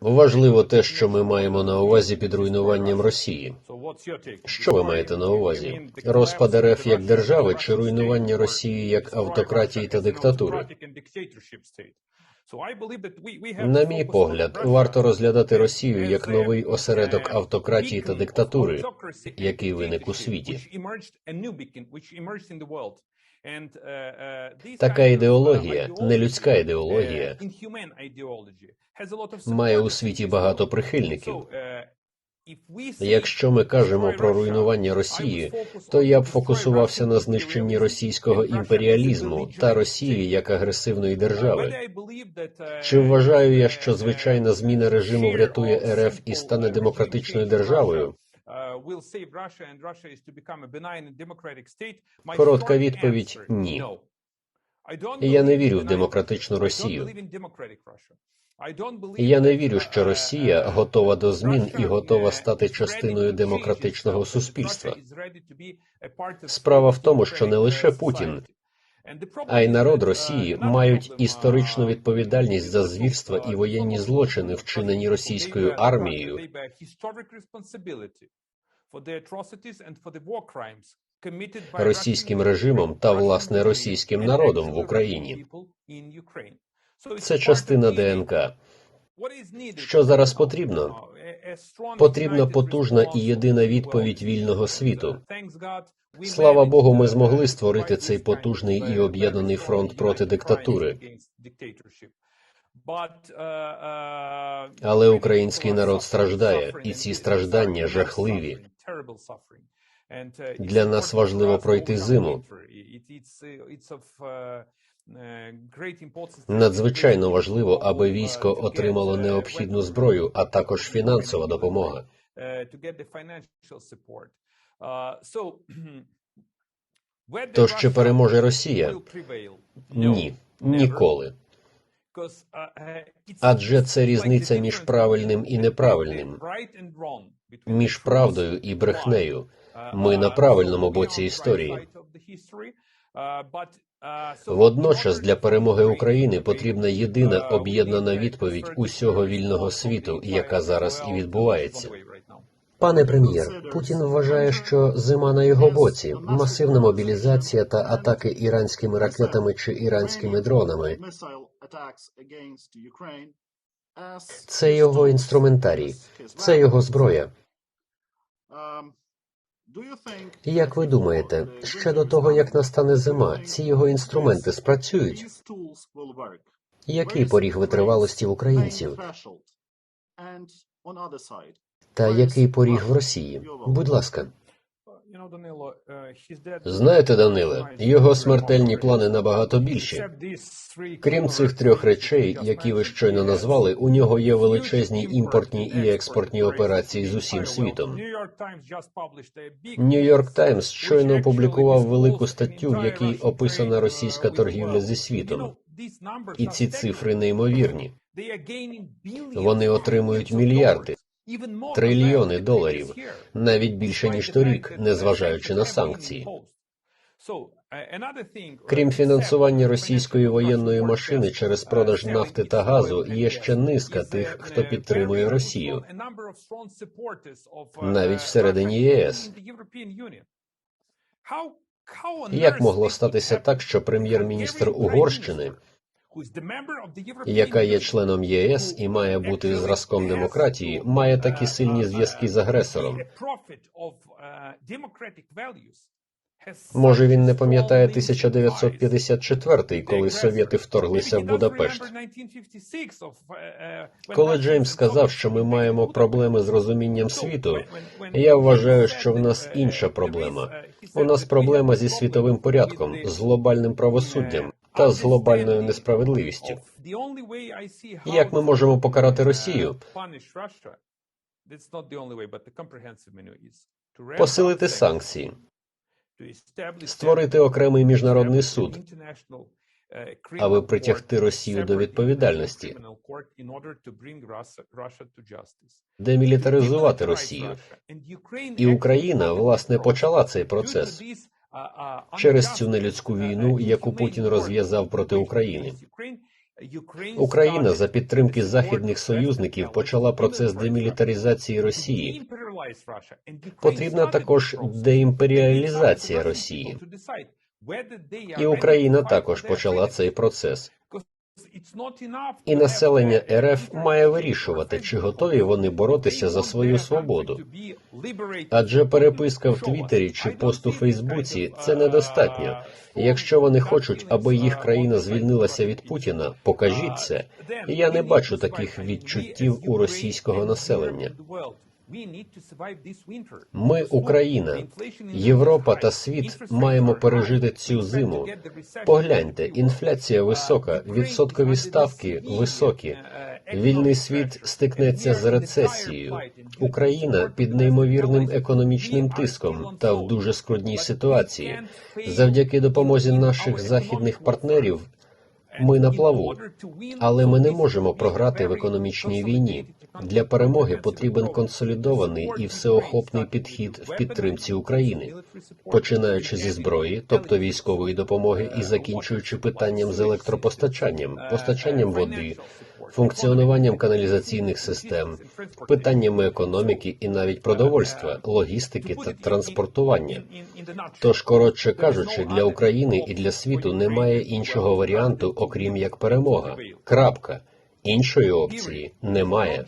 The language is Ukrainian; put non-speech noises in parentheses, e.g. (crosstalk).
Важливо те, що ми маємо на увазі під руйнуванням Росії. Що ви маєте на увазі? Розпад РФ як держави чи руйнування Росії як автократії та диктатури? На мій погляд, варто розглядати Росію як новий осередок автократії та диктатури, який виник у світі. Така ідеологія, нелюдська ідеологія, Має у світі багато прихильників. Якщо ми кажемо про руйнування Росії, то я б фокусувався на знищенні російського імперіалізму та Росії як агресивної держави. Чи вважаю я, що звичайна зміна режиму врятує РФ і стане демократичною державою? Коротка відповідь ні. Я не вірю в демократичну Росію. Я не вірю, що Росія готова до змін і готова стати частиною демократичного суспільства. Справа в тому, що не лише Путін, а й народ Росії мають історичну відповідальність за звірства і воєнні злочини, вчинені російською армією, російським режимом та власне російським народом в Україні. Це частина ДНК. Що зараз потрібно? Потрібна потужна і єдина відповідь вільного світу. Слава Богу, ми змогли створити цей потужний і об'єднаний фронт проти диктатури. Але український народ страждає, і ці страждання жахливі. Для нас важливо пройти зиму. Надзвичайно важливо, аби військо отримало необхідну зброю, а також фінансова допомога. (clears throat) То чи переможе Росія? Ні, ніколи. Адже це різниця між правильним і неправильним, між правдою і брехнею. Ми на правильному боці історії. Водночас для перемоги України потрібна єдина об'єднана відповідь усього вільного світу, яка зараз і відбувається. Пане прем'єр, Путін вважає, що зима на його боці, масивна мобілізація та атаки іранськими ракетами чи іранськими дронами. Це його інструментарій, це його зброя. Як ви думаєте, ще до того як настане зима, ці його інструменти спрацюють? Який поріг витривалості в українців? Та який поріг в Росії? Будь ласка, знаєте, Даниле, його смертельні плани набагато більші. Крім цих трьох речей, які ви щойно назвали, у нього є величезні імпортні і експортні операції з усім світом. Нью-Йорк Таймс щойно опублікував велику статтю, в якій описана російська торгівля зі світом. І ці цифри неймовірні. Вони отримують мільярди, трильйони доларів, навіть більше ніж торік, незважаючи на санкції. Крім фінансування російської воєнної машини через продаж нафти та газу, є ще низка тих, хто підтримує Росію, навіть всередині ЄС. Як могло статися так, що прем'єр-міністр Угорщини, яка є членом ЄС і має бути зразком демократії, має такі сильні зв'язки з агресором? Може, він не пам'ятає 1954, коли совєти вторглися в Будапешт. Коли Джеймс сказав, що ми маємо проблеми з розумінням світу, я вважаю, що в нас інша проблема. У нас проблема зі світовим порядком, з глобальним правосуддям та з глобальною несправедливістю. Як ми можемо покарати Росію? Посилити санкції, створити окремий міжнародний суд, аби притягти Росію до відповідальності, демілітаризувати Росію. І Україна, власне, почала цей процес через цю нелюдську війну, яку Путін розв'язав проти України. Україна за підтримки західних союзників почала процес демілітаризації Росії. Потрібна також деімперіалізація Росії. І Україна також почала цей процес. І населення РФ має вирішувати, чи готові вони боротися за свою свободу. Адже переписка в Твіттері чи пост у Фейсбуці це недостатньо. Якщо вони хочуть, аби їх країна звільнилася від Путіна, покажіть це. Я не бачу таких відчуттів у російського населення. Ми, Україна, Європа та світ маємо пережити цю зиму. Погляньте, інфляція висока, відсоткові ставки високі. Вільний світ стикнеться з рецесією. Україна під неймовірним економічним тиском та в дуже скрутній ситуації. Завдяки допомозі наших західних партнерів ми на плаву, але ми не можемо програти в економічній війні. Для перемоги потрібен консолідований і всеохопний підхід в підтримці України, починаючи зі зброї, тобто військової допомоги, і закінчуючи питанням з електропостачанням, постачанням води, функціонуванням каналізаційних систем, питаннями економіки і навіть продовольства, логістики та транспортування. Тож, коротше кажучи, для України і для світу немає іншого варіанту, окрім як перемога. Крапка. Іншої опції немає.